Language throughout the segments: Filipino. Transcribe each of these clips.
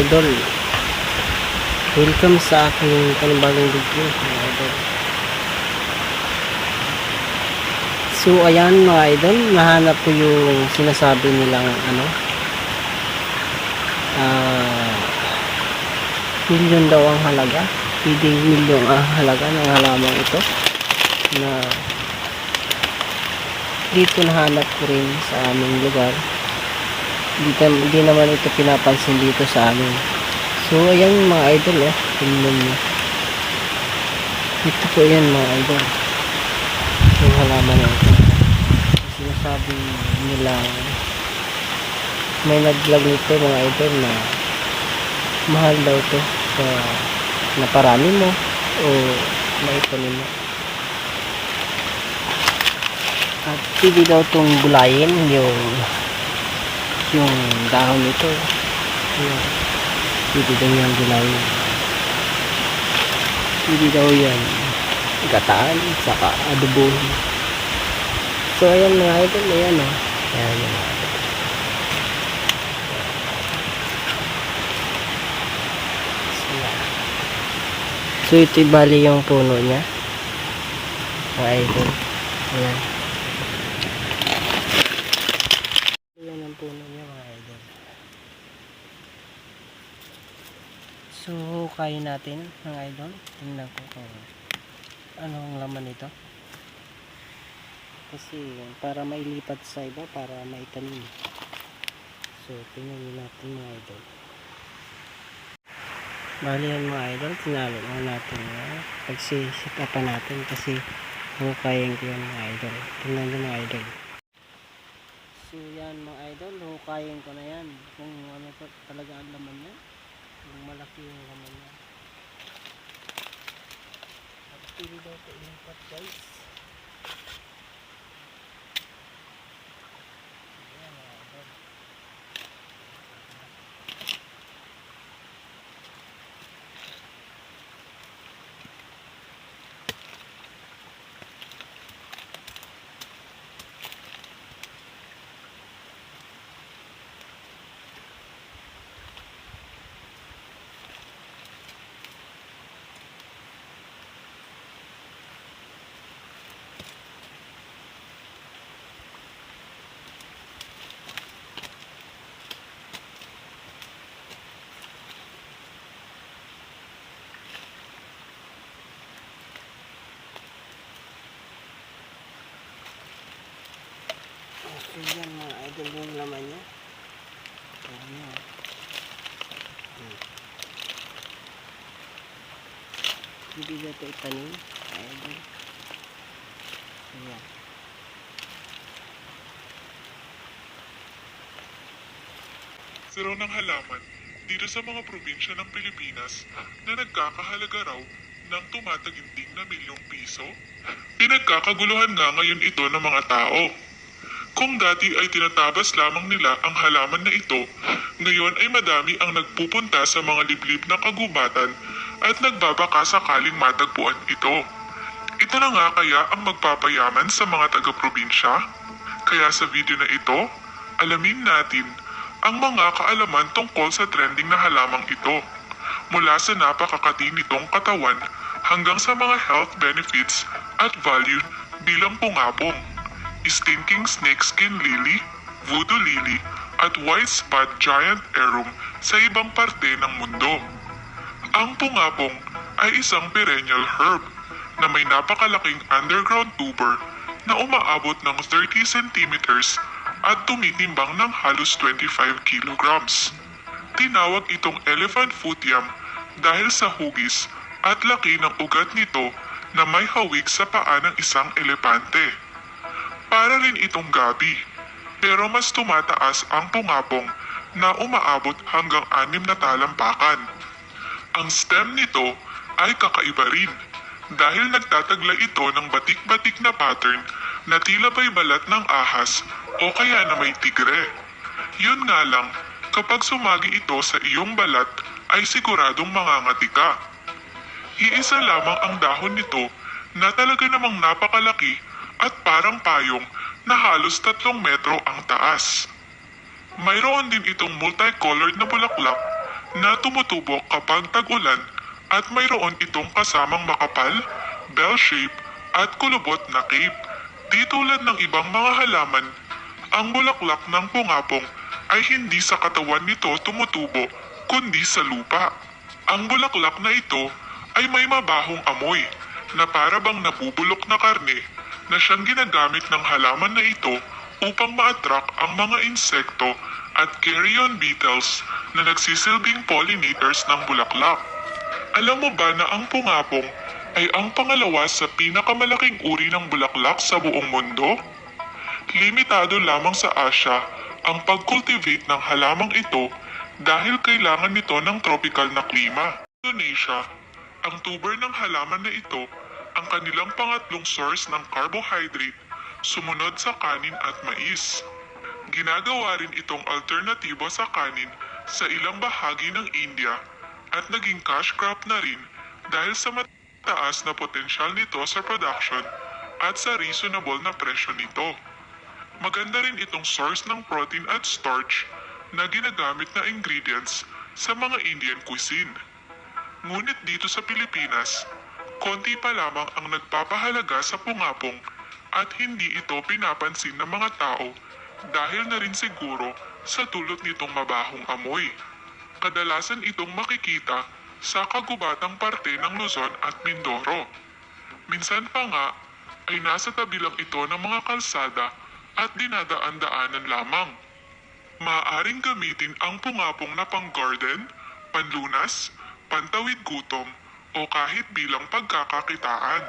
idol. Welcome sa aking panibagong video mga idol. So ayan mga idol, nahanap ko yung sinasabi nilang ano ah milyon daw ang halaga. Pwedeng milyon ang halaga ng halamang ito na dito nahanap ko rin sa aming lugar hindi, hindi naman ito pinapansin dito sa amin. So ayan mga idol oh. Tingnan nyo ito po yan mga idol. Yung halaman na sinasabi nila may naglag nito mga idol na mahal daw to sa naparami mo o maitanim mo. At pwede daw itong gulayin yung yung dahon nito. Yung pwede daw yung gulayin pwede daw yan. Gataan saka adobohin so ayan mga idol ayan o ayan yung mga idol. So, yan. so ito bali yung puno niya. Mga idol. Ayan Yan ang puno niya mga idol. Kain natin mga idol. Tingnan ko kung anong laman nito. Kasi para mailipat sa iba, para maitanim. So, tingnan natin mga idol. Bali yan mga idol, tinalo na natin. Uh, Pagsisikapan natin kasi hukayin ko yan mga idol. Tingnan nyo mga idol. So yan mga idol, hukayin ko na yan. Kung ano talaga ang laman niya. Kung malaki yung laman niya. Pili daw ito ilipat guys. So yan mga idol yung laman niya. Ayan. Hmm. Hindi na ito mga Idol. Ayan. Siro ng halaman dito sa mga probinsya ng Pilipinas na nagkakahalaga raw ng tumataginting na milyong piso. Pinagkakaguluhan nga ngayon ito ng mga tao. Kung dati ay tinatabas lamang nila ang halaman na ito, ngayon ay madami ang nagpupunta sa mga liblib na kagubatan at nagbabaka sakaling matagpuan ito. Ito na nga kaya ang magpapayaman sa mga taga-probinsya? Kaya sa video na ito, alamin natin ang mga kaalaman tungkol sa trending na halamang ito. Mula sa napakakati nitong katawan hanggang sa mga health benefits at value bilang pungapong, stinking snakeskin lily, voodoo lily, at white spot giant arum sa ibang parte ng mundo. Ang pungapong ay isang perennial herb na may napakalaking underground tuber na umaabot ng 30 centimeters at tumitimbang ng halos 25 kilograms. Tinawag itong elephant foot yam dahil sa hugis at laki ng ugat nito na may hawig sa paa ng isang elepante. Para rin itong gabi, pero mas tumataas ang pungapong na umaabot hanggang anim na talampakan. Ang stem nito ay kakaiba rin dahil nagtatagla ito ng batik-batik na pattern na tila ba'y balat ng ahas o kaya na may tigre. Yun nga lang, kapag sumagi ito sa iyong balat ay siguradong mangangati ka. Iisa lamang ang dahon nito na talaga namang napakalaki at parang payong na halos tatlong metro ang taas. Mayroon din itong multicolored na bulaklak na tumutubo kapag tag-ulan at mayroon itong kasamang makapal, bell-shape at kulubot na cape. Di tulad ng ibang mga halaman, ang bulaklak ng pungapong ay hindi sa katawan nito tumutubo kundi sa lupa. Ang bulaklak na ito ay may mabahong amoy na para bang nabubulok na karne na siyang ginagamit ng halaman na ito upang ma-attract ang mga insekto at carrion beetles na nagsisilbing pollinators ng bulaklak. Alam mo ba na ang pungapong ay ang pangalawa sa pinakamalaking uri ng bulaklak sa buong mundo? Limitado lamang sa Asia ang pag-cultivate ng halamang ito dahil kailangan nito ng tropical na klima. Indonesia, ang tuber ng halaman na ito ang kanilang pangatlong source ng carbohydrate sumunod sa kanin at mais. Ginagawa rin itong alternatibo sa kanin sa ilang bahagi ng India at naging cash crop na rin dahil sa mataas na potensyal nito sa production at sa reasonable na presyo nito. Maganda rin itong source ng protein at starch na ginagamit na ingredients sa mga Indian cuisine. Ngunit dito sa Pilipinas, konti pa lamang ang nagpapahalaga sa pungapong at hindi ito pinapansin ng mga tao dahil na rin siguro sa dulot nitong mabahong amoy. Kadalasan itong makikita sa kagubatang parte ng Luzon at Mindoro. Minsan pa nga ay nasa tabi lang ito ng mga kalsada at dinadaan-daanan lamang. Maaaring gamitin ang pungapong na pang-garden, panlunas, pantawid gutom, o kahit bilang pagkakakitaan.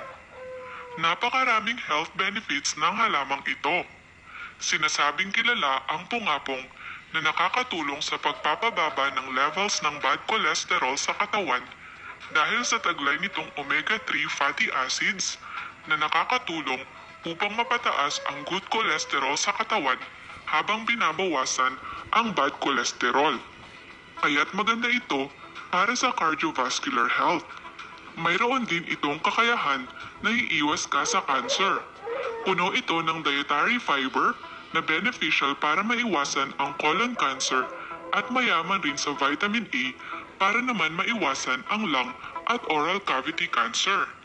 Napakaraming health benefits ng halamang ito. Sinasabing kilala ang pungapong na nakakatulong sa pagpapababa ng levels ng bad cholesterol sa katawan dahil sa taglay nitong omega-3 fatty acids na nakakatulong upang mapataas ang good cholesterol sa katawan habang binabawasan ang bad cholesterol. Kaya't maganda ito para sa cardiovascular health. Mayroon din itong kakayahan na iiwas ka sa cancer. Puno ito ng dietary fiber na beneficial para maiwasan ang colon cancer at mayaman rin sa vitamin A para naman maiwasan ang lung at oral cavity cancer.